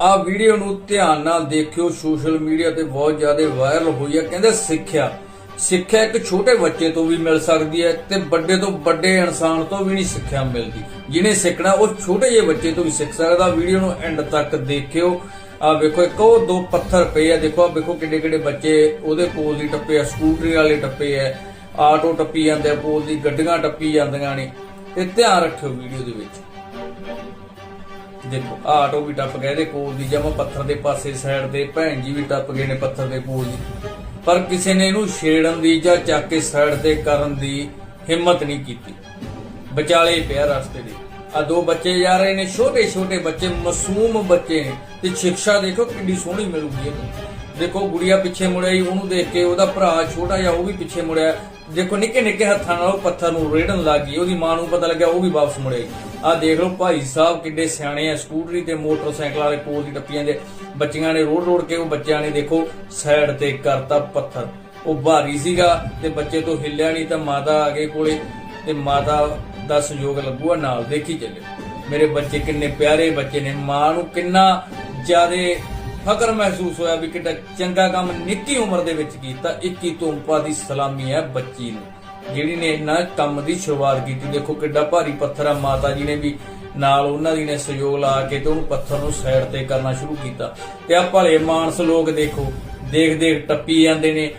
ਆ ਵੀਡੀਓ ਨੂੰ ਧਿਆਨ ਨਾਲ ਦੇਖਿਓ, ਸੋਸ਼ਲ ਮੀਡੀਆ ਤੇ ਬਹੁਤ ਜ਼ਿਆਦਾ ਵਾਇਰਲ ਹੋਈ ਹੈ ਕਹਿੰਦੇ ਸਿੱਖਿਆ। ਸਿੱਖਿਆ ਇੱਕ ਛੋਟੇ ਬੱਚੇ ਤੋਂ ਵੀ ਮਿਲ ਸਕਦੀ ਹੈ ਤੇ ਵੱਡੇ ਤੋਂ ਵੱਡੇ ਇਨਸਾਨ ਤੋਂ ਵੀ ਨਹੀਂ ਸਿੱਖਿਆ ਮਿਲਦੀ। ਜਿਹਨੇ ਸਿੱਖਣਾ, ਉਹ ਛੋਟੇ ਜਿਹੇ ਬੱਚੇ ਤੋਂ ਵੀ ਸਿੱਖ ਸਕਦਾ। ਵੀਡੀਓ ਨੂੰ ਐਂਡ ਤੱਕ ਦੇਖਿਓ। ਆ ਵੇਖੋ, ਇੱਕ ਉਹ ਦੋ ਪੱਥਰ ਪਏ ਆ। ਦੇਖੋ, ਆ ਵੇਖੋ ਕਿੱਡੇ ਕਿੱਡੇ ਬੱਚੇ ਉਹਦੇ ਕੋਲ ਦੀ ਟੱਪੇ ਆ, ਸਕੂਟਰੀ ਵਾਲੇ ਟੱਪੇ ਆ, ਆਟੋ ਟੱਪੀ ਜਾਂਦੇ ਆ ਕੋਲ ਦੀ ਗੱਡੀਆਂ ਟੱਪੀ ਜਾਂਦੀਆਂ ਨੇ। ਤੇ ਧਿਆਨ ਰੱਖਿਓ ਵੀਡੀਓ ਦੇ ਵਿੱਚ। ਦੇਖੋ, ਆਹ ਆਟੋ ਵੀ ਟੱਪ ਗਏ ਦੇ ਕੋਲ ਦੀ ਜਮਾ ਪੱਥਰ ਦੇ ਪਾਸੇ ਸਾਈਡ ਤੇ ਭੈਣ ਜੀ ਵੀ ਟੱਪ ਗਏ ਨੇ ਪੱਥਰ ਦੇ ਕੋਲ ਦੀ ਪਰ ਕਿਸੇ ਨੇ ਇਹਨੂੰ ਛੇੜਨ ਦੀ ਜਾਂ ਚੱਕ ਕੇ ਸਾਈਡ ਤੇ ਕਰਨ ਦੀ ਹਿੰਮਤ ਨਹੀਂ ਕੀਤੀ। ਵਿਚਾਲੇ ਪਿਆ ਰਸਤੇ ਦੇ। ਆ ਦੋ ਬੱਚੇ ਜਾ ਰਹੇ ਨੇ ਛੋਟੇ ਛੋਟੇ ਬੱਚੇ, ਮਾਸੂਮ ਬੱਚੇ ਨੇ। ਤੇ ਸਿੱਖਿਆ ਦੇਖੋ ਕਿੰਨੀ ਸੋਹਣੀ ਮਿਲੂਗੀ ਇਹਨੂੰ। ਦੇਖੋ, ਗੁੜੀਆ ਪਿੱਛੇ ਮੁੜਿਆ ਜੀ, ਉਹਨੂੰ ਦੇਖ ਕੇ ਉਹਦਾ ਭਰਾ ਛੋਟਾ ਜਿਹਾ, ਉਹ ਵੀ ਪਿੱਛੇ ਮੁੜਿਆ। ਦੇਖੋ ਨਿੱਕੇ ਨਿੱਕੇ ਹੱਥਾਂ ਨਾਲ ਉਹ ਪੱਥਰ ਨੂੰ ਰੇੜਨ ਲੱਗ ਗਈ, ਉਹਦੀ ਮਾਂ ਨੂੰ ਪਤਾ ਲੱਗਿਆ, ਉਹ ਵੀ ਵਾਪਸ ਮੁੜਿਆ ਜੀ। ਆ ਦੇਖ ਲਓ ਭਾਈ ਸਾਹਿਬ ਕਿੱਡੇ ਸਿਆਣੇ ਆ, ਸਕੂਟਰੀ ਤੇ ਮੋਟਰਸਾਈਕਲ ਵਾਲੇ ਕੋਲ ਦੀ ਟੱਪੀਆਂ ਦੇ ਬੱਚੀਆਂ ਨੇ ਰੋੜ ਰੋੜ ਕੇ ਉਹ ਬੱਚਿਆਂ ਨੇ ਦੇਖੋ ਸਾਈਡ ਤੇ ਕਰਤਾ ਪੱਥਰ। ਉਹ ਭਾਰੀ ਸੀਗਾ ਤੇ ਬੱਚੇ ਤੋਂ ਹਿੱਲਿਆ ਨਹੀਂ ਤਾਂ ਮਾਤਾ ਆ ਗਏ ਕੋਲੇ ਤੇ ਮਾਤਾ ਦਾ ਸਹਿਯੋਗ ਲੱਗੂਗਾ, ਨਾਲ ਦੇਖੀ ਚੱਲੇ ਮੇਰੇ ਬੱਚੇ ਕਿੰਨੇ ਪਿਆਰੇ ਬੱਚੇ ਨੇ, ਮਾਂ ਨੂੰ ਕਿੰਨਾ ਜ਼ਿਆਦੇ ਫਕਰ ਮਹਿਸੂਸ ਹੋਇਆ ਵੀ ਕਿੱਡਾ ਚੰਗਾ ਕੰਮ ਨਿੱਕੀ ਉਮਰ ਦੇ ਵਿੱਚ ਕੀਤਾ 21 ਤੋਂਪਾ ਦੀ ਸਲਾਮੀ ਹੈ ਬੱਚੀ ਨੂੰ। ਜਿਹੜੀ ਨੇ ਇਹਨਾਂ ਕੰਮ ਦੀ ਸ਼ੁਰੂਆਤ ਕੀਤੀ, ਦੇਖੋ ਕਿੱਡਾ ਭਾਰੀ ਪੱਥਰ ਆ ਮਾਤਾ ਜੀ ਨੇ ਵੀ ਨਾਲ ਉਹਨਾਂ ਦੀ ਨੇ ਸਹਿਯੋਗ ਲਾ ਕੇ ਤੇ ਉਹਨੂੰ ਪੱਥਰ ਨੂੰ ਸਾਈਡ ਤੇ ਕਰਨਾ ਸ਼ੁਰੂ ਕੀਤਾ। ਤੇ ਆ ਭਲੇ ਮਾਨਸ ਲੋਕ ਦੇਖੋ ਦੇਖ ਦੇਖ ਟੱਪੀ ਜਾਂਦੇ ਨੇ,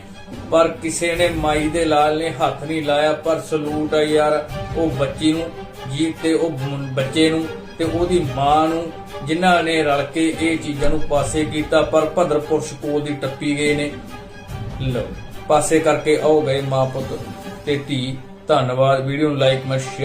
ਪਰ ਕਿਸੇ ਨੇ ਮਾਈ ਦੇ ਲਾਲ ਨੇ ਹੱਥ ਨਹੀਂ ਲਾਇਆ, ਪਰ ਸਲੂਟ ਆ ਯਾਰ, ਉਹ ਬੱਚੀ ਨੂੰ ਜੀ ਤੇ ਉਹ ਬੱਚੇ ਨੂੰ ਤੇ ਉਹਦੀ ਮਾਂ ਨੂੰ, ਜਿਨ੍ਹਾਂ ਨੇ ਰਲ ਕੇ ਇਹ ਚੀਜ਼ਾਂ ਨੂੰ ਪਾਸੇ ਕੀਤਾ, ਪਰ ਭਦਰ ਪੁਰਸ਼ ਕੋਲ ਦੀ ਟੱਪੀ ਗਏ ਨੇ। ਲਓ, ਪਾਸੇ ਕਰਕੇ ਆਓ ਗਏ ਮਾਂ ਪੁੱਤ। ਤੇ ਧੀ ਧੰਨਵਾਦ। ਵੀਡੀਓ ਨੂੰ ਲਾਈਕ ਮੈਂ